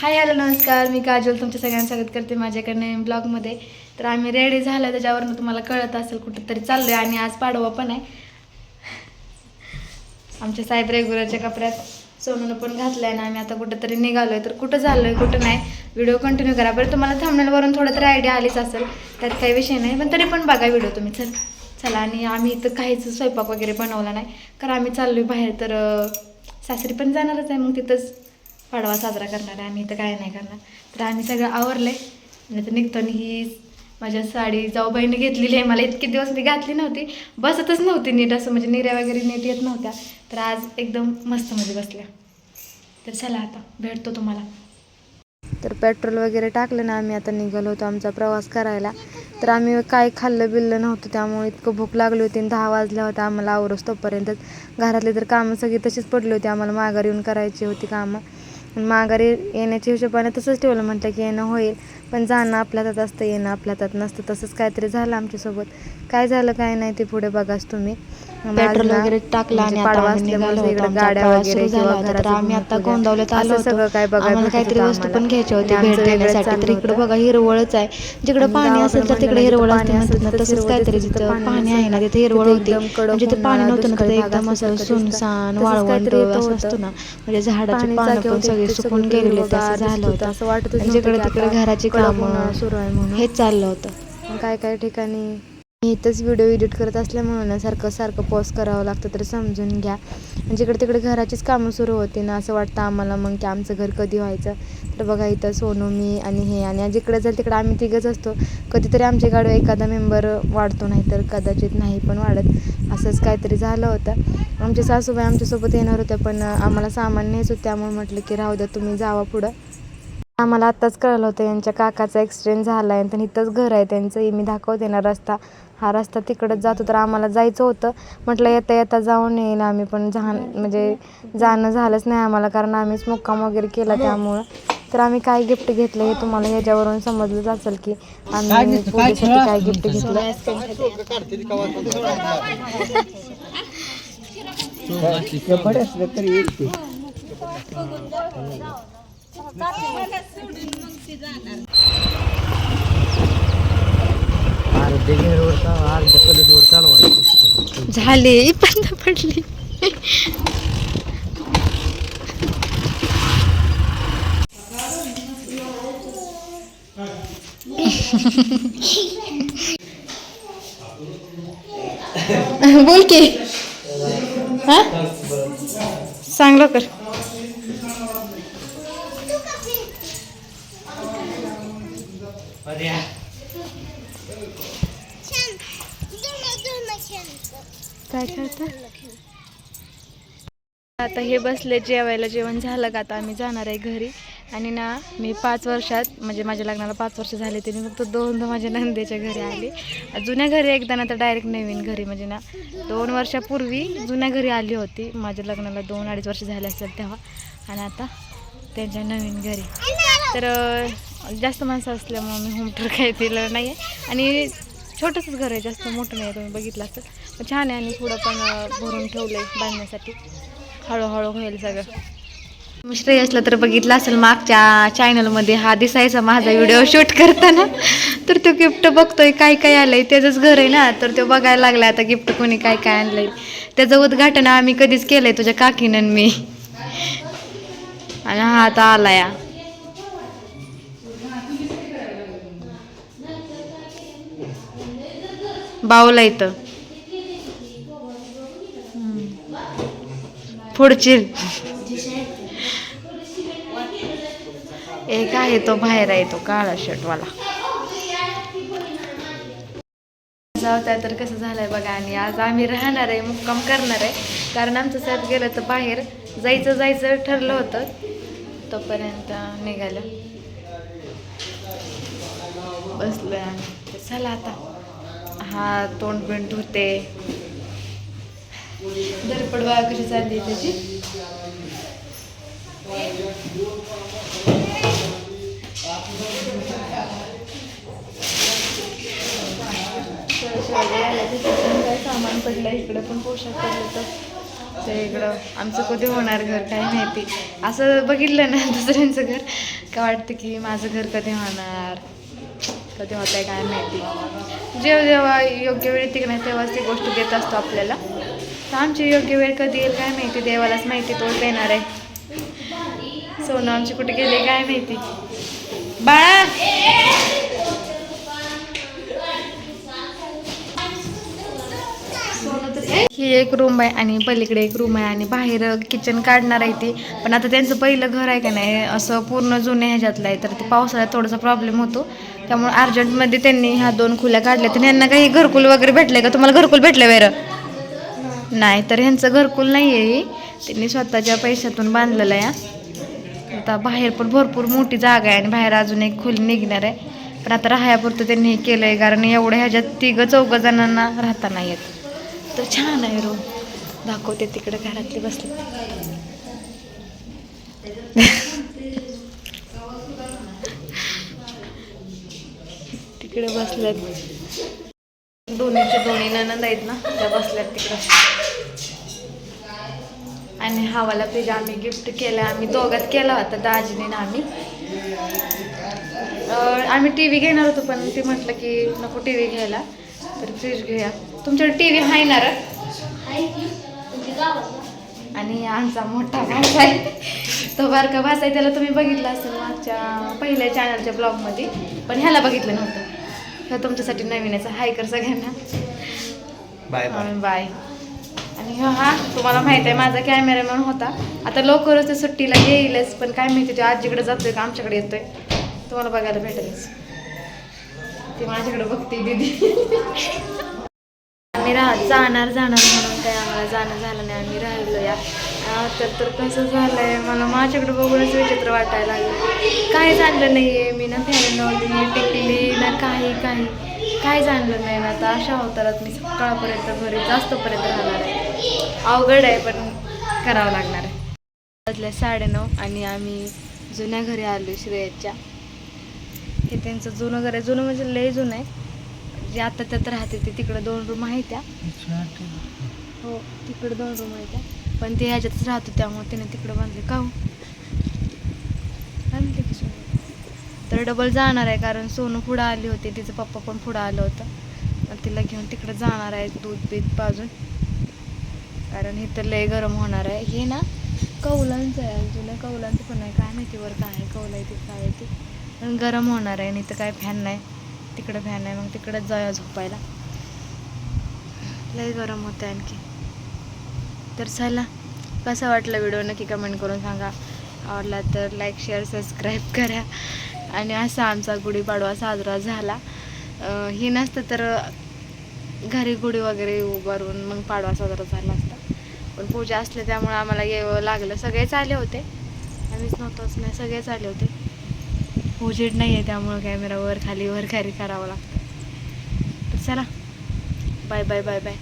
Hi hello नमस्कार. मी काजल तुमच्या सगळ्यांना स्वागत करते माझ्याकडे नवीन ब्लॉगमध्ये तर आम्ही रेडी झालं त्याच्यावरून तुम्हाला कळत असेल कुठंतरी चाललो आहे आणि आज पाडवा पण आहे. आमच्या साहेब रेग्युलरच्या कपड्यात सोनून पण घातलं आहे आणि आम्ही आता कुठंतरी निघालो आहे तर कुठं झालो आहे कुठं नाही व्हिडिओ कंटिन्यू करा. बरं तुम्हाला थांबण्यावरून थोडं तरी आयडिया आलीच असेल. त्यात काही विषय नाही पण तरी पण बघा व्हिडिओ तुम्ही. चल चला. आणि आम्ही इथं काहीच स्वयंपाक वगैरे बनवला नाही. कारण आम्ही चाललोय बाहेर तर सासरी पण जाणारच आहे. मग तिथंच पाडवा साजरा करणार आहे. आम्ही इथं काय नाही करणार. तर आम्ही सगळं आवरलंय. आणि तर निघताना ही माझ्या साडी जाऊबाईने घेतलेली आहे. मला इतके दिवस मी घातली नव्हती. बसतच नव्हती नीट असं. म्हणजे निऱ्या वगैरे नीट येत नव्हत्या. तर आज एकदम मस्त मध्ये बसल्या. तर चला आता भेटतो तुम्हाला. तर पेट्रोल वगैरे टाकलं ना आम्ही. आता निघालो होतो आमचा प्रवास करायला. तर आम्ही काय खाल्लं बिल्लं नव्हतं. त्यामुळे इतकं भूक लागली होती आणि दहा वाजल्या होत्या आम्हाला आवरस तोपर्यंतच. घरातले तर कामं सगळी तशीच पडली होती. आम्हाला माघारी येऊन करायची होती कामं. माघारी येण्याच्या हिशोबाने तसंच ठेवलं. म्हटलं की येणं होईल. पण जाणं आपल्या हातात असतं येणं आपल्या हातात नसतं तसंच काहीतरी झालं आमच्यासोबत काय झालं काय नाही ते पुढे बघाच तुम्ही पेट्रोल वगैरे टाकलं आणि झाला होता. तर आम्ही आता गोंदावल्यात आलो. सगळं काय भेटत काहीतरी होतं वस्तू पण आणि भेट देण्यासाठी तर इकडे. बघा हिरवळच आहे जिकडे आणि पाणी असेल तर तिकडे हिरवळ असते म्हणतात ना तसंच काहीतरी पाणी आहे ना. तिथे हिरवळ होती म्हणजे तिथे पाणी नव्हतं ना तिथे एकदम असं. सुनसान वाळवंट असं. असतं ना म्हणजे झाडाची पानं पण सगळी सुकून गेलेली असं झालं होतं. आणि जिकडे तिकडे घराची कडक कामं उन्हाळा सुरू आहे म्हणून. हेच चाललं होतं. काय काय ठिकाणी? मी इथंच व्हिडिओ एडिट करत असल्यामुळे ना सारखं सारखं पॉज करावं लागतं तर समजून घ्या. जिकडे तिकडे घराचीच कामं सुरू होती ना असं वाटतं आम्हाला मग की आमचं घर कधी व्हायचं. तर बघा इथं सोनू मी आणि हे आणि जिकडे जाईल तिकडे आम्ही तिघंच असतो. कधीतरी आमच्या गाडीवर एखादा मेंबर वाढतो नाही तर कदाचित नाही पण वाढत. असंच काहीतरी झालं होतं. आमचे सासूबाई आमच्यासोबत येणार होत्या पण आम्हाला सामान न्यायचं होतं. त्यामुळे म्हटलं की राहू द्या तुम्ही जावा पुढं. आम्हाला आत्ताच कळलं होतं यांच्या काकाचा ॲक्सिडेंट झाला आहे आणि इथंच घर आहे त्यांचं हे मी दाखवते ना रस्ता. हा रस्ता तिकडंच जातो तर आम्हाला जायचं होतं. म्हटलं येता येता जाऊन येईल आम्ही पण जा म्हणजे जाणं झालंच नाही आम्हाला कारण आम्हीच मुक्काम वगैरे केला त्यामुळं. तर आम्ही काय गिफ्ट घेतलं हे तुम्हाला ह्याच्यावरून समजलंच असेल की आम्ही पूजेसाठी काय गिफ्ट घेतलं? झाले पण पडली. बोल की. हा? सांग लवकर काय करता? आता हे बसले जेवायला जेवण झालं का आता आम्ही जाणार आहे घरी. आणि ना मी पाच वर्षात म्हणजे माझ्या लग्नाला पाच वर्ष झाले ते मी फक्त दोनदा माझ्या नंदेच्या घरी आली. जुन्या घरी एकदा ना तर डायरेक्ट नवीन घरी म्हणजे ना दोन वर्षापूर्वी जुन्या घरी आली होती. माझ्या लग्नाला दोन अडीच वर्ष झाले असेल तेव्हा. आणि आता त्यांच्या नवीन घरी. तर जास्त माणसं असल्यामुळे मी होम टूर काही दिलं नाही आहे आणि छोटंसंच घर आहे जास्त मोठं नाही आहे तुम्ही बघितलं असं छान आहे आणि पुढं पण भरून ठेवलं आहे बांधण्यासाठी. हळूहळू होईल सगळं. श्रेयसला तर बघितलं असेल मागच्या चॅनलमध्ये हा दिसायचा माझा व्हिडिओ शूट करताना. तर तो गिफ्ट बघतोय काय काय आलंय त्याचंच घर आहे ना. तर तो बघायला लागलाय आता गिफ्ट कोणी काय काय आणलंय. त्याचं उद्घाटन आम्ही कधीच केलंय तुझ्या काकीनं मी. आणि हा आता आला या बाऊला इथं. पुढची. एक आहे तो बाहेर आहे तो काळा शर्टवाला जाऊ त्या तर कसं झालंय बघा आणि आज आम्ही राहणार आहे मुक्काम करणार आहे. कारण आमचं साहेब गेलं तर बाहेर जायचं जायचं ठरलं होतं. तोपर्यंत निघालं. बसलं आम्ही. चला आता. हा तोंड बिंड होते धरपड कशी चालली आहे त्याची? काय सामान पडलं इकडं पण पोशाख पडलं तर. ते इकडं आमचं कधी होणार घर काय माहिती. असं बघितलं ना दुसऱ्यांचं घर का वाटतं की माझं घर कधी होणार? कधी होत आहे काय माहिती. जेव्हा जेव्हा योग्य वेळी तिकडे नाही तेव्हाच ती गोष्ट देत असतो आपल्याला. तर आमची योग्य वेळ कधी येईल काय माहिती? देवालाच माहिती तोच देणार आहे. सोनं आमची कुठे गेले काय माहिती? बाळा! ही एक रूम आहे आणि पलीकडे एक रूम आहे आणि बाहेर किचन काढणार आहे ती. पण आता त्यांचं पहिलं घर आहे का नाही असं पूर्ण जुन्या ह्याच्यातलं आहे. तर ते पावसाळ्यात थोडासा प्रॉब्लेम होतो. त्यामुळे अर्जंटमध्ये त्यांनी ह्या दोन खुल्या काढल्या. तर यांना काही घरकुल वगैरे भेटले का? तुम्हाला घरकुल भेटलं वेर नाही तर ह्यांचं घरकुल नाही आहे त्यांनी स्वतःच्या पैशातून बांधलेलं आहे. आता बाहेर पण भरपूर मोठी जागा आहे आणि बाहेर अजून एक खोली निघणार आहे. पण आता राहायापुरतं त्यांनी हे केलं आहे कारण एवढ्या ह्याच्यात तिघं चौघं जणांना राहता नाही येत. तर छान आहे रूम दाखवते तिकडे घरातले बसले. तिकडे बसल्यात. दोन्हीचे दोन्ही ननंद आहेत ना त्या बसल्यात तिकडं. आणि हवाला फ्रीज आम्ही गिफ्ट केला आम्ही दोघात केला होता दाजीने ना आम्ही. आम्ही टी व्ही घेणार होतो पण ती म्हटलं की नको टी व्ही घ्यायला तर फ्रीज घेऊया. तुमच्याकडे टी व्ही आहे ना रे? आणि आमचा मोठा भास आहे. तो बारका भास आहे त्याला तुम्ही बघितला असेल मागच्या पहिल्या चॅनलच्या ब्लॉगमध्ये पण ह्याला बघितलं नव्हतं. ह्या तुमच्यासाठी नवीनच हाय कर सगळ्यांना. Bye bye. बाय. आणि हा तुम्हाला माहीत आहे माझा कॅमेरामॅन होता. आता लवकरच ते सुट्टीला येईलच पण काय माहिती तो आजीकडे जातोय का आमच्याकडे येतोय. तुम्हाला बघायला भेटेलच. ती माझ्याकडे बघते दीदी. आम्ही राह जाणार जाणार म्हणून काय आम्हाला जाणं झालं नाही. आम्ही राहिलो या. तर तर कसं झालंय? मला माझ्याकडे बघूनच विचित्र वाटायला लागलं. काय जाणलं नाही आहे मी ना फॅन टिकली ना काही काही. काय जाणलं नाही ना आता? अशा अवतारात मी सकाळपर्यंत घरी जास्तपर्यंत राहणार आहे. अवघड आहे पण करावं लागणार आहे. वाजल्या साडेनऊ आणि आम्ही जुन्या घरी आलो श्रेयाच्या. हे त्यांचं जुनं घर आहे. जुनं म्हणजे लय जुनं आहे. जे आता त्यात राहते ते तिकडं दोन रूम आहेत त्या. हो तिकडं दोन रूम आहेत त्या. पण ते ह्याच्यातच राहतो त्यामुळे त्याने तिकडं बांधले. का हो? की सोनू. तर डबल जाणार आहे कारण सोनू पुढं आली होती तिचं पप्पा पण पुढं आलं होतं. तिला घेऊन तिकडं जाणार आहे दूध बीत पाजून. कारण इथं लय गरम होणार आहे. हे ना कौलांचं आहे जुन्या कौलांचं पण आहे. काय माहिती वर काय आहे कौल आहे ते काय आहे ते. पण गरम होणार आहे आणि इथं काय फॅन नाही. तिकडं फॅन आहे मग तिकडंच जाऊया झोपायला. लय गरम होतं आणखी. तर चला कसा वाटला व्हिडिओ नक्की कमेंट करून सांगा. आवडला तर लाईक शेअर सबस्क्राईब करा. आणि असा आमचा गुढीपाडवा साजरा झाला. हे नसतं तर घरी गुढी वगैरे उभारून मग पाडवा साजरा झाला असता. पण पूजा असल्या त्यामुळे आम्हाला यावं लागलं. सगळेच आले होते. आम्हीच नव्हतोच नाही सगळेच आले होते. उजेड नाही आहे त्यामुळं कॅमेरा वर खाली वर खाली करावं लागतं. तर चला. Bye bye bye bye